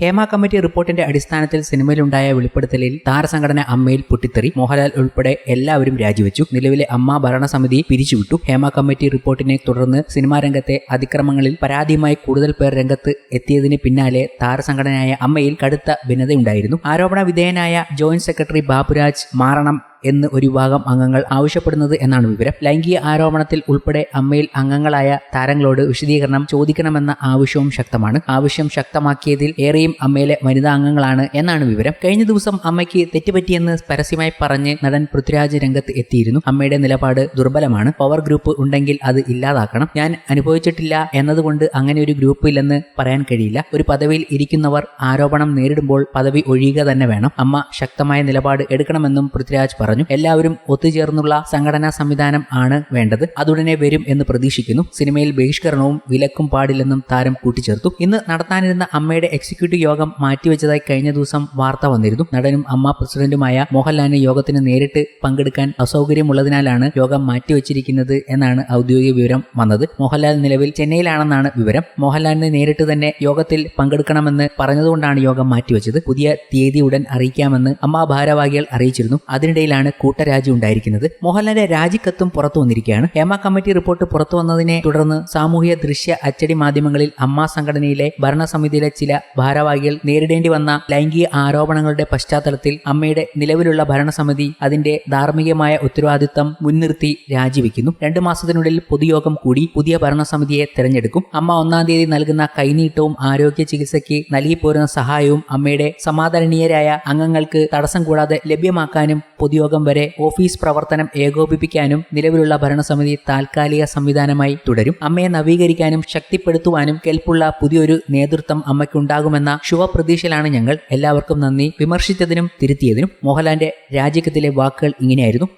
Hema committee റിപ്പോർട്ടിന്റെ അടിസ്ഥാനത്തിൽ സിനിമയിലുണ്ടായ വെളിപ്പെടുത്തലിൽ താരസംഘടന അമ്മയിൽ പൊട്ടിത്തെറി. മോഹൻലാൽ ഉൾപ്പെടെ എല്ലാവരും രാജിവെച്ചു. നിലവിലെ അമ്മ ഭരണസമിതി പിരിച്ചുവിട്ടു. ഹേമ കമ്മിറ്റി റിപ്പോർട്ടിനെ തുടർന്ന് സിനിമാ രംഗത്തെ അതിക്രമങ്ങളിൽ പരാതിയുമായി കൂടുതൽ പേർ രംഗത്ത് എത്തിയതിന് പിന്നാലെ താരസംഘടനയായ അമ്മയിൽ കടുത്ത ഭിന്നതയുണ്ടായിരുന്നു. ആരോപണ വിധേയനായ ജോയിന്റ് സെക്രട്ടറി ബാബുരാജ് മാറണം എന്ന് ഒരു വിഭാഗം അംഗങ്ങൾ ആവശ്യപ്പെടുന്നത് എന്നാണ് വിവരം. ലൈംഗിക ആരോപണത്തിൽ ഉൾപ്പെടെ അമ്മയിൽ അംഗങ്ങളായ താരങ്ങളോട് വിശദീകരണം ചോദിക്കണമെന്ന ആവശ്യവും ശക്തമാണ്. ആവശ്യം ശക്തമാക്കിയതിൽ ഏറെയും അമ്മയിലെ വനിതാ അംഗങ്ങളാണ് എന്നാണ് വിവരം. കഴിഞ്ഞ ദിവസം അമ്മയ്ക്ക് തെറ്റുപറ്റിയെന്ന് പരസ്യമായി പറഞ്ഞ് നടൻ പൃഥ്വിരാജ് രംഗത്ത് എത്തിയിരുന്നു. അമ്മയുടെ നിലപാട് ദുർബലമാണ്. പവർ ഗ്രൂപ്പ് ഉണ്ടെങ്കിൽ അത് ഇല്ലാതാക്കണം. ഞാൻ അനുഭവിച്ചിട്ടില്ല എന്നതുകൊണ്ട് അങ്ങനെ ഒരു ഗ്രൂപ്പ് ഇല്ലെന്ന് പറയാൻ കഴിയില്ല. ഒരു പദവിയിൽ ഇരിക്കുന്നവർ ആരോപണം നേരിടുമ്പോൾ പദവി ഒഴിയുക തന്നെ വേണം. അമ്മ ശക്തമായ നിലപാട് എടുക്കണമെന്നും പൃഥ്വിരാജ് പറഞ്ഞു. എല്ലാവരും ഒത്തുചേർന്നുള്ള സംഘടനാ സംവിധാനം ആണ് വേണ്ടത്. അതുടനെ വരും എന്ന് പ്രതീക്ഷിക്കുന്നു. സിനിമയിൽ ബഹിഷ്കരണവും വിലക്കും പാടില്ലെന്നും താരം കൂട്ടിച്ചേർത്തു. ഇന്ന് നടത്താനിരുന്ന അമ്മയുടെ എക്സിക്യൂട്ടീവ് യോഗം മാറ്റിവെച്ചതായി കഴിഞ്ഞ ദിവസം വാർത്ത വന്നിരുന്നു. നടനും അമ്മ പ്രസിഡന്റുമായ മോഹൻലാലിന് യോഗത്തിന് നേരിട്ട് പങ്കെടുക്കാൻ അസൗകര്യമുള്ളതിനാലാണ് യോഗം മാറ്റിവെച്ചിരിക്കുന്നത് എന്നാണ് ഔദ്യോഗിക വിവരം വന്നത്. മോഹൻലാൽ നിലവിൽ ചെന്നൈയിലാണെന്നാണ് വിവരം. മോഹൻലാലിന് നേരിട്ട് തന്നെ യോഗത്തിൽ പങ്കെടുക്കണമെന്ന് പറഞ്ഞതുകൊണ്ടാണ് യോഗം മാറ്റിവെച്ചത്. പുതിയ തീയതി ഉടൻ അറിയിക്കാമെന്ന് അമ്മ ഭാരവാഹികൾ അറിയിച്ചിരുന്നു. അതിനിടയിലാണ് കൂട്ടരാജി ഉണ്ടായിരിക്കുന്നത്. മോഹൻലാലിന്റെ രാജിക്കത്തും പുറത്തു വന്നിരിക്കുകയാണ്. ഹേമ കമ്മിറ്റി റിപ്പോർട്ട് പുറത്തു വന്നതിനെ തുടർന്ന് സാമൂഹ്യ ദൃശ്യ അച്ചടി മാധ്യമങ്ങളിൽ അമ്മ സംഘടനയിലെ ഭരണസമിതിയിലെ ചില ഭാരവാഹികൾ നേരിടേണ്ടി വന്ന ലൈംഗിക ആരോപണങ്ങളുടെ പശ്ചാത്തലത്തിൽ അമ്മയുടെ നിലവിലുള്ള ഭരണസമിതി അതിന്റെ ധാർമ്മികമായ ഉത്തരവാദിത്തം മുൻനിർത്തി രാജിവെക്കുന്നു. രണ്ടു മാസത്തിനുള്ളിൽ പൊതുയോഗം കൂടി പുതിയ ഭരണസമിതിയെ തെരഞ്ഞെടുക്കും. അമ്മ ഒന്നാം തീയതി നൽകുന്ന കൈനീട്ടവും ആരോഗ്യ ചികിത്സയ്ക്ക് നൽകിപ്പോരുന്ന സഹായവും അമ്മയുടെ സമാദരണീയരായ അംഗങ്ങൾക്ക് തടസ്സം കൂടാതെ ലഭ്യമാക്കാനും പൊതുയോഗം വരെ ഓഫീസ് പ്രവർത്തനം ഏകോപിപ്പിക്കാനും നിലവിലുള്ള ഭരണസമിതി താൽക്കാലിക സംവിധാനമായി തുടരും. അമ്മയെ നവീകരിക്കാനും ശക്തിപ്പെടുത്തുവാനും കെൽപ്പുള്ള പുതിയൊരു നേതൃത്വം അമ്മയ്ക്കുണ്ടാകുമെന്ന ശുഭപ്രതീക്ഷയിലാണ് ഞങ്ങൾ. എല്ലാവർക്കും നന്ദി. വിമർശിച്ചതിനും തിരുത്തിയതിനും മോഹൻലാലിന്റെ രാജിക്കത്തിലെ വാക്കുകൾ ഇങ്ങനെയായിരുന്നു.